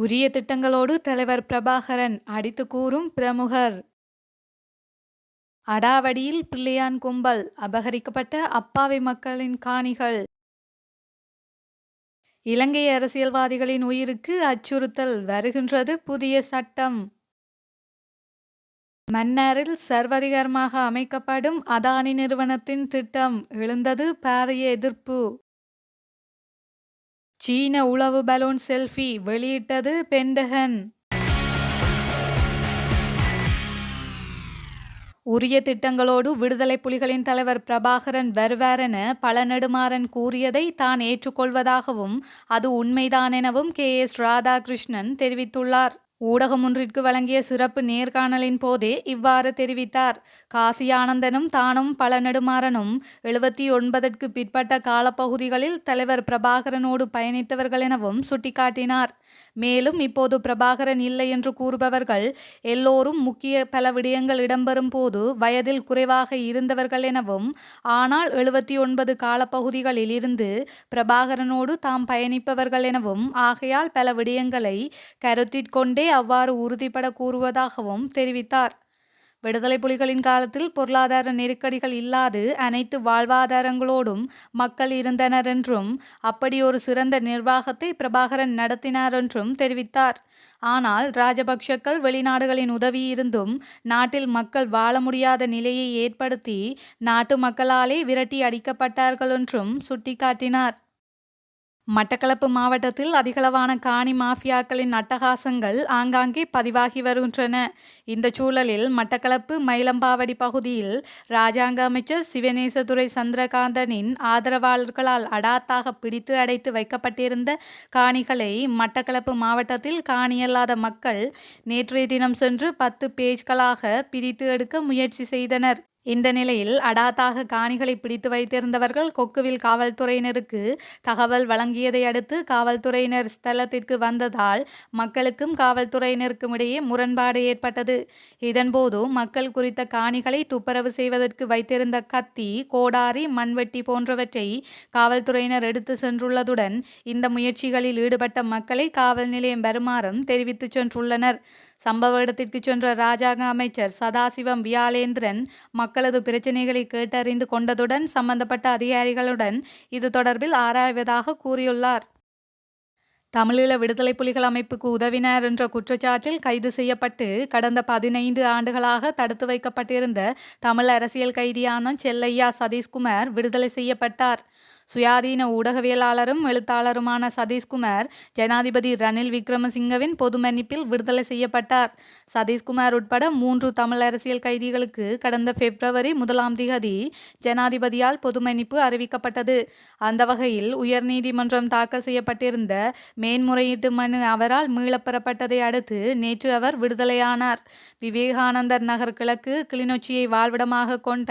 உரிய திட்டங்களோடு தலைவர் பிரபாகரன் அடித்து கூறும் பிரமுகர். அடாவடியில் பிள்ளையான் கும்பல் அபகரிக்கப்பட்ட அப்பாவி மக்களின் காணிகள். இலங்கை அரசியல்வாதிகளின் உயிருக்கு அச்சுறுத்தல் வருகின்றது புதிய சட்டம். மன்னாரில் சர்வதிகாரமாக அமைக்கப்படும் அதானி நிறுவனத்தின் திட்டம் எழுந்தது பாரிய எதிர்ப்பு. சீன உளவு பலூன் செல்ஃபி வெளியிட்டது பென்டகன். உரிய திட்டங்களோடு விடுதலை புலிகளின் தலைவர் பிரபாகரன் வருவாரென பழநெடுமாறன் கூறியதை தான் ஏற்றுக்கொள்வதாகவும் அது உண்மைதான் எனவும் கே எஸ் ராதாகிருஷ்ணன் தெரிவித்துள்ளார். ஊடகம் ஒன்றிற்கு வழங்கிய சிறப்பு நேர்காணலின் போதே இவ்வாறு தெரிவித்தார். காசி ஆனந்தனும் தானும் பல நெடுமாறனும் எழுபத்தி ஒன்பதற்கு பிற்பட்ட காலப்பகுதிகளில் தலைவர் பிரபாகரனோடு பயணித்தவர்கள் எனவும் சுட்டிக்காட்டினார். மேலும் இப்போது பிரபாகரன் இல்லை என்று கூறுபவர்கள் எல்லோரும் முக்கிய பல விடயங்கள் இடம்பெறும் போது வயதில் குறைவாக இருந்தவர்கள் எனவும் ஆனால் எழுபத்தி ஒன்பது காலப்பகுதிகளில் இருந்து பிரபாகரனோடு தாம் பயணிப்பவர்கள் எனவும் ஆகையால் பல விடயங்களை கருத்திற்கொண்டே அவ்வாறு உறுதிபட கூறுவதாகவும் தெரிவித்தார். விடுதலை புலிகளின் காலத்தில் பொருளாதார நெருக்கடிகள் இல்லாது அனைத்து வாழ்வாதாரங்களோடும் மக்கள் இருந்தனர் என்றும் அப்படி ஒரு சிறந்த நிர்வாகத்தை பிரபாகரன் நடத்தினார் என்றும் தெரிவித்தார். ஆனால் ராஜபக்ஷக்கள் வெளிநாடுகளின் உதவி இருந்தும் நாட்டில் மக்கள் வாழ முடியாத நிலையை ஏற்படுத்தி நாட்டு மக்களாலே விரட்டி அடிக்கப்பட்டார்கள் என்றும் சுட்டிக்காட்டினார். மட்டக்களப்பு மாவட்டத்தில் அதிகளவான காணி மாஃபியாக்களின் அட்டகாசங்கள் ஆங்காங்கே பதிவாகி வருகின்றன. இந்த சூழலில் மட்டக்களப்பு மயிலம்பாவடி பகுதியில் ராஜாங்க அமைச்சர் சிவநேசதுரை சந்திரகாந்தனின் ஆதரவாளர்களால் அடாத்தாக பிடித்து அடைத்து வைக்கப்பட்டிருந்த காணிகளை மட்டக்களப்பு மாவட்டத்தில் காணியல்லாத மக்கள் நேற்றைய தினம் சென்று பத்து பேஜ்களாக பிரித்து எடுக்க முயற்சி செய்தனர். இந்த நிலையில் அடாத்தாக காணிகளை பிடித்து வைத்திருந்தவர்கள் கொக்குவில் காவல்துறையினருக்கு தகவல் வழங்கியதை அடுத்து காவல்துறையினர் ஸ்தலத்திற்கு வந்ததால் மக்களுக்கும் காவல்துறையினருக்கும் இடையே முரண்பாடு ஏற்பட்டது. இதன்போது மக்கள் குறித்த காணிகளை துப்பரவு செய்வதற்கு வைத்திருந்த கத்தி கோடாரி மண்வெட்டி போன்றவற்றை காவல்துறையினர் எடுத்து சென்றுள்ளதுடன் இந்த முயற்சிகளில் ஈடுபட்ட மக்களை காவல் நிலையம் வருமாறும் தெரிவித்து சென்றுள்ளனர். சம்பவ இடத்திற்கு சென்ற ராஜாங்க அமைச்சர் சதாசிவம் வியாலேந்திரன் மக்களது பிரச்சினைகளை கேட்டறிந்து கொண்டதுடன் சம்பந்தப்பட்ட அதிகாரிகளுடன் இது தொடர்பில் ஆராய்வதாக கூறியுள்ளார். தமிழீழ விடுதலை புலிகள் அமைப்புக்கு உதவினார் என்ற குற்றச்சாட்டில் கைது செய்யப்பட்டு கடந்த பதினைந்து ஆண்டுகளாக தடுத்து வைக்கப்பட்டிருந்த தமிழ் அரசியல் கைதியான செல்லையா சதீஷ்குமார் விடுதலை செய்யப்பட்டார். சுயாதீன ஊடகவியலாளரும் எழுத்தாளருமான சதீஷ்குமார் ஜனாதிபதி ரணில் விக்ரமசிங்கவின் பொது மன்னிப்பில் விடுதலை செய்யப்பட்டார். சதீஷ்குமார் உட்பட மூன்று தமிழ் அரசியல் கைதிகளுக்கு கடந்த பிப்ரவரி முதலாம் திகதி ஜனாதிபதியால் பொது மன்னிப்பு அறிவிக்கப்பட்டது. அந்த வகையில் உயர்நீதிமன்றம் தாக்கல் செய்யப்பட்டிருந்த மேன்முறையீட்டு மனு அவரால் மீளப்பெறப்பட்டதை அடுத்து நேற்று அவர் விடுதலையானார். விவேகானந்தர் நகர் கிழக்கு கிளிநொச்சியை வாழ்விடமாக கொண்ட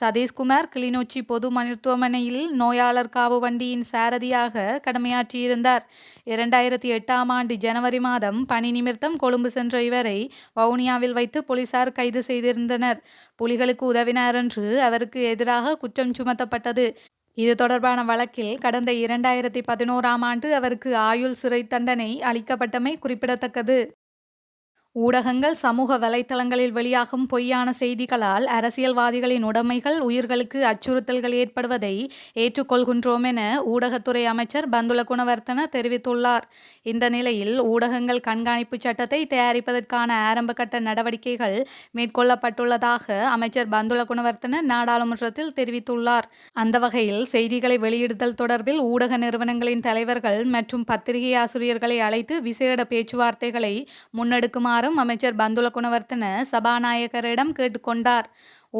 சதீஷ்குமார் கிளிநொச்சி பொது மருத்துவமனையில் நோயாளர் தொழிலாளர் காவு வண்டியின் சாரதியாக கடமையாற்றியிருந்தார். இரண்டாயிரத்தி எட்டாம் ஆண்டு ஜனவரி மாதம் பணி நிமித்தம் கொழும்பு சென்ற இவரை வவுனியாவில் வைத்து போலீசார் கைது செய்திருந்தனர். புலிகளுக்கு உதவினார் என்று அவருக்கு எதிராக குற்றம் சுமத்தப்பட்டது. இது தொடர்பான வழக்கில் கடந்த இரண்டாயிரத்தி பதினோராம் ஆண்டு அவருக்கு ஆயுள் சிறை தண்டனை அளிக்கப்பட்டமை குறிப்பிடத்தக்கது. ஊடகங்கள் சமூக வலைத்தளங்களில் வெளியாகும் பொய்யான செய்திகளால் அரசியல்வாதிகளின் உடைமைகள் உயிர்களுக்கு அச்சுறுத்தல்கள் ஏற்படுவதை ஏற்றுக்கொள்கின்றோம் என ஊடகத்துறை அமைச்சர் பந்துல குணவர்த்தன தெரிவித்துள்ளார். இந்த நிலையில் ஊடகங்கள் கண்காணிப்பு சட்டத்தை தயாரிப்பதற்கான ஆரம்பகட்ட நடவடிக்கைகள் மேற்கொள்ளப்பட்டுள்ளதாக அமைச்சர் பந்துல குணவர்த்தன நாடாளுமன்றத்தில் தெரிவித்துள்ளார். அந்த வகையில் செய்திகளை வெளியிடுதல் தொடர்பில் ஊடக நிறுவனங்களின் தலைவர்கள் மற்றும் பத்திரிகை ஆசிரியர்களை அழைத்து விசேட பேச்சுவார்த்தைகளை முன்னெடுக்குமாறு வருமாறும் அமைச்சர் பந்துல குணவர்த்தன சபாநாயகரிடம் கேட்டுக்கொண்டார்.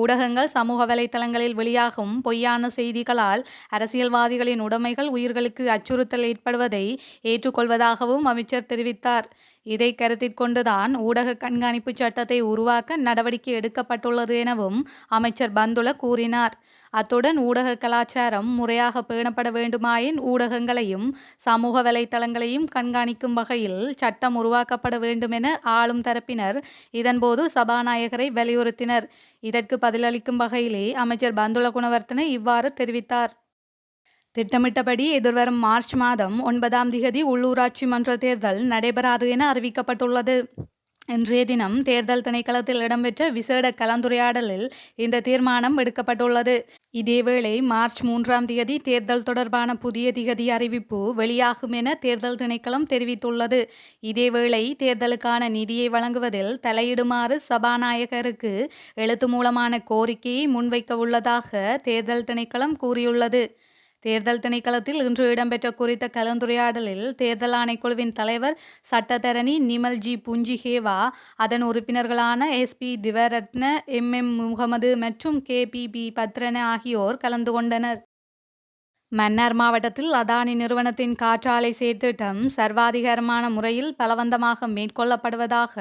ஊடகங்கள் சமூக வலைதளங்களில் வெளியாகும் பொய்யான செய்திகளால் அரசியல்வாதிகளின் உடைமைகள் உயிர்களுக்கு அச்சுறுத்தல் ஏற்படுவதை ஏற்றுக்கொள்வதாகவும் அமைச்சர் தெரிவித்தார். இதை கருத்தில் கொண்டுதான் ஊடக கண்காணிப்பு சட்டத்தை உருவாக்க நடவடிக்கை எடுக்கப்பட்டுள்ளது எனவும் அமைச்சர் பந்துல கூறினார். அத்துடன் ஊடக கலாச்சாரம் முறையாக பேணப்பட வேண்டுமாயின் ஊடகங்களையும் சமூக வலைத்தளங்களையும் கண்காணிக்கும் வகையில் சட்டம் உருவாக்கப்பட வேண்டும் என ஆளும் தரப்பினர் இதன்போது சபாநாயகரை வலியுறுத்தினர். இதற்கு பதிலளிக்கும் வகையிலே அமைச்சர் பந்துல குணவர்த்தனை இவ்வாறு தெரிவித்தார். திட்டமிட்டபடி எதிர்வரும் மார்ச் மாதம் ஒன்பதாம் திகதி உள்ளூராட்சி மன்ற தேர்தல் நடைபெறாது என அறிவிக்கப்பட்டுள்ளது. இன்றைய தினம் தேர்தல் திணைக்களத்தில் இடம்பெற்ற விசேட கலந்துரையாடலில் இந்த தீர்மானம் எடுக்கப்பட்டுள்ளது. இதேவேளை மார்ச் மூன்றாம் தேதி தேர்தல் தொடர்பான புதிய திகதி அறிவிப்பு வெளியாகும் என தேர்தல் திணைக்களம் தெரிவித்துள்ளது. இதேவேளை தேர்தலுக்கான நிதியை வழங்குவதில் தலையிடுமாறு சபாநாயகருக்கு எழுத்து மூலமான கோரிக்கையை முன்வைக்க உள்ளதாக தேர்தல் திணைக்களம் கூறியுள்ளது. தேர்தல் திணைக்களத்தில் இன்று இடம்பெற்ற குறித்த கலந்துரையாடலில் தேர்தல் ஆணைக்குழுவின் தலைவர் சட்டத்தரணி நிமல் ஜி புஞ்சிஹேவா அதன் உறுப்பினர்களான S P Divaratne M M Mohamed மற்றும் கே பி பி பத்ரன ஆகியோர் கலந்து கொண்டனர். மன்னார் மாவட்டத்தில் அதானி நிறுவனத்தின் காற்றாலை சேர்த்திட்டம் சர்வாதிகாரமான முறையில் பலவந்தமாக மேற்கொள்ளப்படுவதாக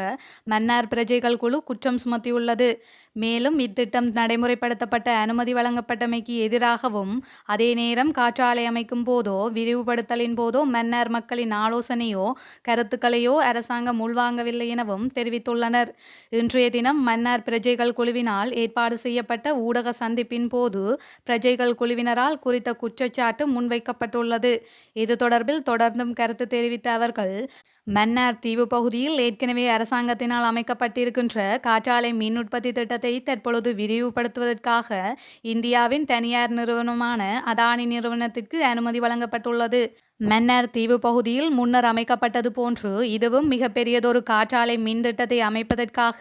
மன்னார் பிரஜைகள் குழு குற்றம் சுமத்தியுள்ளது. மேலும் இத்திட்டம் நடைமுறைப்படுத்தப்பட்ட அனுமதி வழங்கப்பட்டமைக்கு எதிராகவும் அதே நேரம் காற்றாலை அமைக்கும் போதோ விரிவுபடுத்தலின் போதோ மன்னார் மக்களின் ஆலோசனையோ கருத்துக்களையோ அரசாங்கம் உள்வாங்கவில்லை எனவும் தெரிவித்துள்ளனர். இன்றைய தினம் மன்னார் பிரஜைகள் குழுவினால் ஏற்பாடு செய்யப்பட்ட ஊடக சந்திப்பின் போது பிரஜைகள் குழுவினரால் குறித்த குற்றச்சாட்டு குற்றச்சாட்டு முன்வைக்கப்பட்டுள்ளது. இது தொடர்பில் தொடர்ந்தும் கருத்து தெரிவித்த அவர்கள் மன்னார் தீவு பகுதியில் ஏற்கனவே அரசாங்கத்தினால் அமைக்கப்பட்டிருக்கின்ற காற்றாலை மின் உற்பத்தி திட்டத்தை தற்பொழுது விரிவுபடுத்துவதற்காக இந்தியாவின் தனியார் நிறுவனமான அதானி நிறுவனத்திற்கு அனுமதி வழங்கப்பட்டுள்ளது. மன்னார் தீவு பகுதியில் முன்னர் அமைக்கப்பட்டது போன்று இதுவும் மிகப்பெரியதொரு காற்றாலை மின் திட்டத்தை அமைப்பதற்காக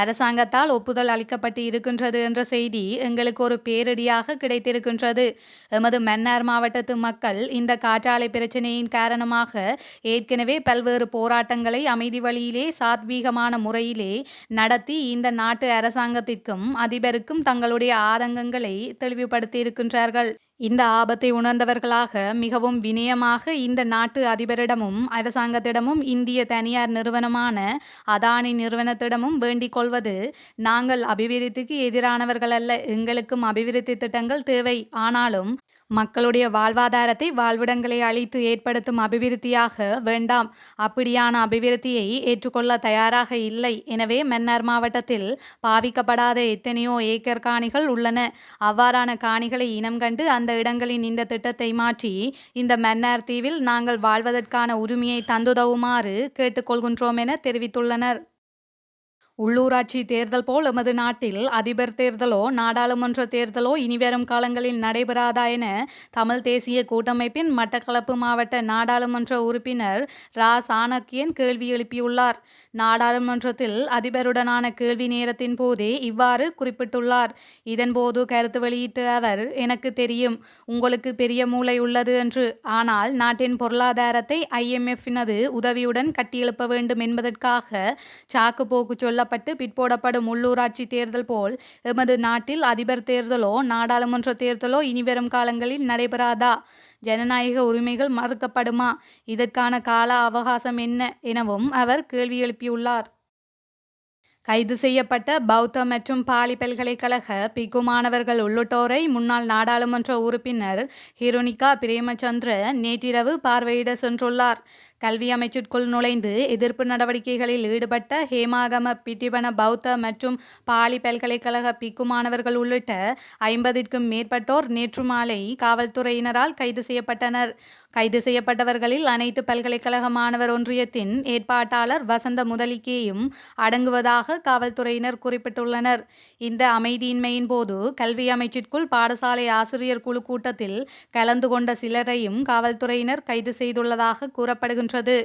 அரசாங்கத்தால் ஒப்புதல் அளிக்கப்பட்டு இருக்கின்றது என்ற செய்தி எங்களுக்கு ஒரு பேரிடியாக கிடைத்திருக்கின்றது. எமது மன்னார் மாவட்டத்து மக்கள் இந்த காற்றாலை பிரச்சனையின் காரணமாக ஏற்கனவே பல்வேறு போராட்டங்களை அமைதி வழியிலே சாத்வீகமான முறையிலே நடத்தி இந்த நாட்டு அரசாங்கத்திற்கும் அதிபருக்கும் தங்களுடைய ஆதங்கங்களை தெளிவுபடுத்தியிருக்கின்றார்கள். இந்த ஆபத்தை உணர்ந்தவர்களாக மிகவும் வினயமாக இந்த நாட்டு அதிபரிடமும் அரசாங்கத்திடமும் இந்திய தனியார் நிறுவனமான அதானி நிறுவனத்திடமும் வேண்டிக் கொள்வது நாங்கள் அபிவிருத்திக்கு எதிரானவர்கள் அல்ல எங்களுக்கும் அபிவிருத்தி திட்டங்கள் தேவை. ஆனாலும் மக்களுடைய வாழ்வாதாரத்தை வாழ்விடங்களை அழித்து ஏற்படுத்தும் அபிவிருத்தியாக வேண்டாம். அப்படியான அபிவிருத்தியை ஏற்றுக்கொள்ள தயாராக இல்லை. எனவே மன்னார் மாவட்டத்தில் பாவிக்கப்படாத எத்தனையோ ஏக்கர் காணிகள் உள்ளன. அவ்வாறான காணிகளை இனம் கண்டு அந்த இடங்களின் இந்த திட்டத்தை மாற்றி இந்த மன்னார் தீவில் நாங்கள் வாழ்வதற்கான உரிமையை தந்துதவுமாறு கேட்டுக்கொள்கின்றோம் என தெரிவித்துள்ளனர். உள்ளூராட்சி தேர்தல் போல் எமது நாட்டில் அதிபர் தேர்தலோ நாடாளுமன்ற தேர்தலோ இனிவரும் காலங்களில் நடைபெறாதா என தமிழ் தேசிய கூட்டமைப்பின் மட்டக்களப்பு மாவட்ட நாடாளுமன்ற உறுப்பினர் ரா. சாணக்கியன் கேள்வி எழுப்பியுள்ளார். நாடாளுமன்றத்தில் அதிபருடனான கேள்வி நேரத்தின் போதே இவ்வாறு குறிப்பிட்டுள்ளார். இதன்போது கருத்து வெளியிட்ட அவர் எனக்கு தெரியும் உங்களுக்கு பெரிய மூளை உள்ளது என்று. ஆனால் நாட்டின் பொருளாதாரத்தை ஐஎம்எஃபினது உதவியுடன் கட்டியெழுப்ப வேண்டும் என்பதற்காக சாக்கு போக்கு சொல்ல கொல்லப்பட்டு பிற்போடப்படும் உள்ளூராட்சி தேர்தல் போல் எமது நாட்டில் அதிபர் தேர்தலோ நாடாளுமன்ற தேர்தலோ இனிவரும் காலங்களில் நடைபெறாதா? ஜனநாயக உரிமைகள் மறுக்கப்படுமா? இதற்கான கால அவகாசம் என்ன? எனவும் அவர் கேள்வி எழுப்பியுள்ளார். கைது செய்யப்பட்ட பௌத்த மற்றும் பாலி பல்கலைக்கழக பிகு மாணவர்கள் உள்ளிட்டோரை முன்னாள் நாடாளுமன்ற உறுப்பினர் ஹிரோனிகா பிரேமச்சந்திர நேற்றிரவு பார்வையிட சென்றுள்ளார். கல்வி அமைச்சிற்குள் நுழைந்து எதிர்ப்பு நடவடிக்கைகளில் ஈடுபட்ட ஹேமாகம பிட்டிபன பௌத்த மற்றும் பாலி பல்கலைக்கழக பிக்கு மாணவர்கள் உள்ளிட்ட ஐம்பதிற்கும் மேற்பட்டோர் நேற்று மாலை காவல்துறையினரால் கைது செய்யப்பட்டனர். கைது செய்யப்பட்டவர்களில் அனைத்து பல்கலைக்கழக மாணவர் ஒன்றியத்தின் ஏற்பாட்டாளர் வசந்த முதலிக்கேயும் அடங்குவதாக காவல்துறையினர் குறிப்பிட்டுள்ளனர். இந்த அமைதியின்மையின் போது கல்வி அமைச்சிற்குள் பாடசாலை ஆசிரியர் குழு கூட்டத்தில் கலந்து கொண்ட சிலரையும் காவல்துறையினர் கைது செய்துள்ளதாக கூறப்படுகின்றனர் வருகின்றது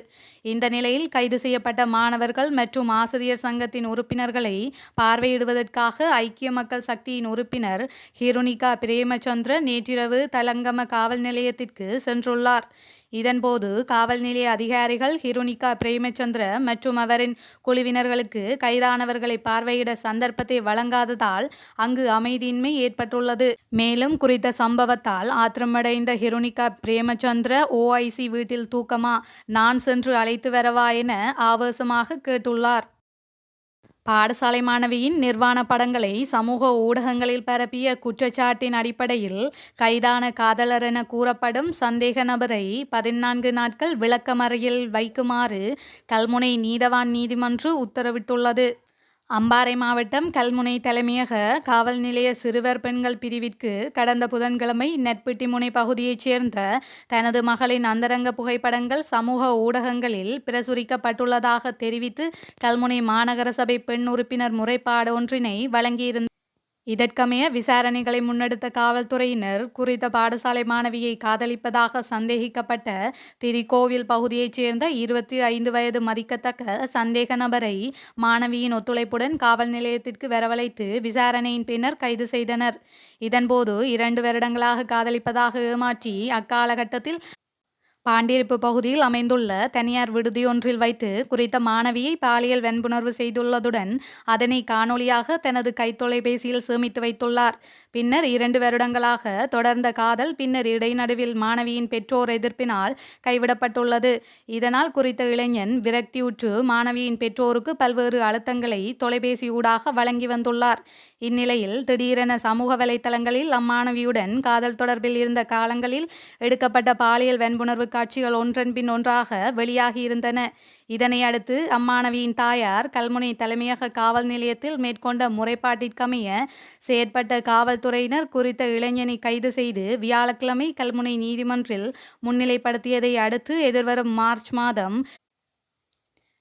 இந்த நிலையில் கைது செய்யப்பட்ட மாணவர்கள் மற்றும் ஆசிரியர் சங்கத்தின் உறுப்பினர்களை பார்வையிடுவதற்காக ஐக்கிய மக்கள் சக்தியின் உறுப்பினர் ஹிருனிகா பிரேமச்சந்திர நேற்றிரவு தலங்கம காவல் நிலையத்திற்கு சென்றுள்ளார். இதன்போது காவல் நிலைய அதிகாரிகள் ஹிருனிகா பிரேமச்சந்திர மற்றும் அவரின் குழுவினர்களுக்கு கைதானவர்களை பார்வையிட சந்தர்ப்பத்தை வழங்காததால் அங்கு அமைதியின்மை ஏற்பட்டுள்ளது. மேலும் குறித்த சம்பவத்தால் ஆத்திரமடைந்த ஹிருனிகா பிரேமச்சந்திர ஓஐசி வீட்டில் தூக்கமா நான் சென்று அழைத்து வரவா என ஆவேசமாக கேட்டுள்ளார். பாடசாலை மாணவியின் நிர்வாண படங்களை சமூக ஊடகங்களில் பரப்பிய குற்றச்சாட்டின் அடிப்படையில் கைதான காதலர் என கூறப்படும் சந்தேக நபரை பதினான்கு நாட்கள் விளக்கமறையில் வைக்குமாறு கல்முனை நீதவான் நீதிமன்று உத்தரவிட்டுள்ளது. அம்பாறை மாவட்டம் கல்முனை தலைமையக காவல் நிலைய சிறுவர் பெண்கள் பிரிவிற்கு கடந்த புதன்கிழமை நெற்பிட்டிமுனை பகுதியைச் சேர்ந்த தனது மகளின் அந்தரங்க புகைப்படங்கள் சமூக ஊடகங்களில் பிரசுரிக்கப்பட்டுள்ளதாக தெரிவித்து கல்முனை மாநகர சபை பெண் உறுப்பினர் முறைப்பாடு ஒன்றினை வழங்கியிருந்தார் இதற்கமைய விசாரணைகளை முன்னெடுத்த காவல்துறையினர் குறித்த பாடசாலை மாணவியை காதலிப்பதாக சந்தேகிக்கப்பட்ட திரிகோவில் பகுதியைச் சேர்ந்த இருபத்தி ஐந்து வயது மதிக்கத்தக்க சந்தேக நபரை மாணவியின் ஒத்துழைப்புடன் காவல் நிலையத்திற்கு வரவழைத்து விசாரணையின் பின்னர் கைது செய்தனர். இதன்போது இரண்டு வருடங்களாக காதலிப்பதாக ஏமாற்றி அக்காலகட்டத்தில் பாண்டிருப்பு பகுதியில் அமைந்துள்ள தனியார் விடுதியொன்றில் வைத்து குறித்த மாணவியை பாலியல் வன்புணர்வு செய்துள்ளதுடன் அதனை காணொலியாக தனது கைத்தொலைபேசியில் சேமித்து வைத்துள்ளார். பின்னர் இரண்டு வருடங்களாக தொடர்ந்த காதல் பின்னர் இடைநடுவில் மாணவியின் பெற்றோர் எதிர்ப்பினால் கைவிடப்பட்டுள்ளது. இதனால் குறித்த இளைஞன் விரக்தியுற்று மாணவியின் பெற்றோருக்கு பல்வேறு அழுத்தங்களை தொலைபேசி ஊடாக வழங்கி வந்துள்ளார். இந்நிலையில் திடீரென சமூக வலைத்தளங்களில் அம்மாணவியுடன் காதல் தொடர்பில் இருந்த காலங்களில் எடுக்கப்பட்ட பாலியல் வன்புணர்வு காட்சிகள் ஒன்றன் பின் ஒன்றாக வெளியாகியிருந்தன இதனை அடுத்து அம்மாணவியின் தாயார் கல்முனை தலைமையக காவல் நிலையத்தில் மேற்கொண்ட முறைப்பாட்டிற்கமைய செயற்பட்ட காவல்துறையினர் குறித்த இளைஞனை கைது செய்து வியாழக்கிழமை கல்முனை நீதிமன்றில் முன்னிலைப்படுத்தியதை அடுத்து எதிர்வரும் மார்ச் மாதம்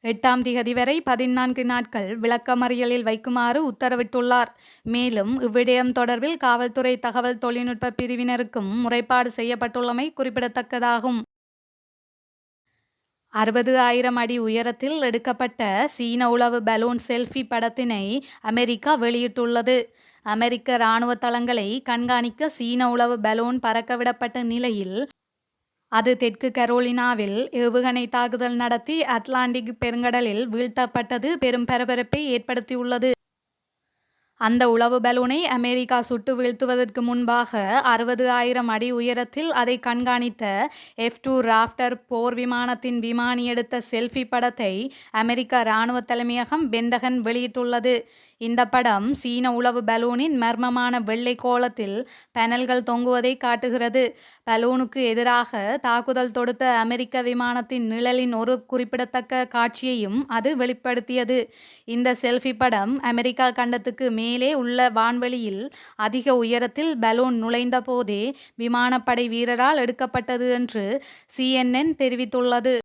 எட்டாம் திகதி வரை பதினான்கு நாட்கள் விளக்கமறியலில் வைக்குமாறு உத்தரவிட்டுள்ளார். மேலும் இவ்விடயம் தொடர்பில் காவல்துறை தகவல் தொழில்நுட்ப பிரிவினருக்கும் முறைப்பாடு செய்யப்பட்டுள்ளமை குறிப்பிடத்தக்கதாகும். அறுபது ஆயிரம் அடி உயரத்தில் எடுக்கப்பட்ட சீன உளவு பலூன் செல்ஃபி படத்தினை அமெரிக்கா வெளியிட்டுள்ளது. அமெரிக்க இராணுவ தளங்களை கண்காணிக்க சீன உளவு பலூன் பறக்கவிடப்பட்ட நிலையில் அது தெற்கு கரோலினாவில் ஏவுகணை தாக்குதல் நடத்தி அட்லாண்டிக் பெருங்கடலில் வீழ்த்தப்பட்டது பெரும் பரபரப்பை ஏற்படுத்தியுள்ளது. அந்த உளவு பலூனை அமெரிக்கா சுட்டு வீழ்த்துவதற்கு முன்பாக அறுபது ஆயிரம் அடி உயரத்தில் அதை கண்காணித்த எஃப் டூ ராஃப்டர் போர் விமானத்தின் விமானி எடுத்த செல்ஃபி படத்தை அமெரிக்க இராணுவ தலைமையகம் பெண்டகன் வெளியிட்டுள்ளது. இந்த படம் சீன உளவு பலூனின் மர்மமான வெள்ளை கோலத்தில் பேனல்கள் தொங்குவதை காட்டுகிறது. பலூனுக்கு எதிராக தாக்குதல் தொடுத்த அமெரிக்க விமானத்தின் நிழலின் ஒரு குறிப்பிடத்தக்க காட்சியையும் அது வெளிப்படுத்தியது. இந்த செல்ஃபி படம் அமெரிக்கா கண்டத்துக்கு மேலே உள்ள வான்வெளியில் அதிக உயரத்தில் பலூன் நுழைந்த போதே விமானப்படை வீரரால் எடுக்கப்பட்டது என்று சிஎன்என் தெரிவித்துள்ளது.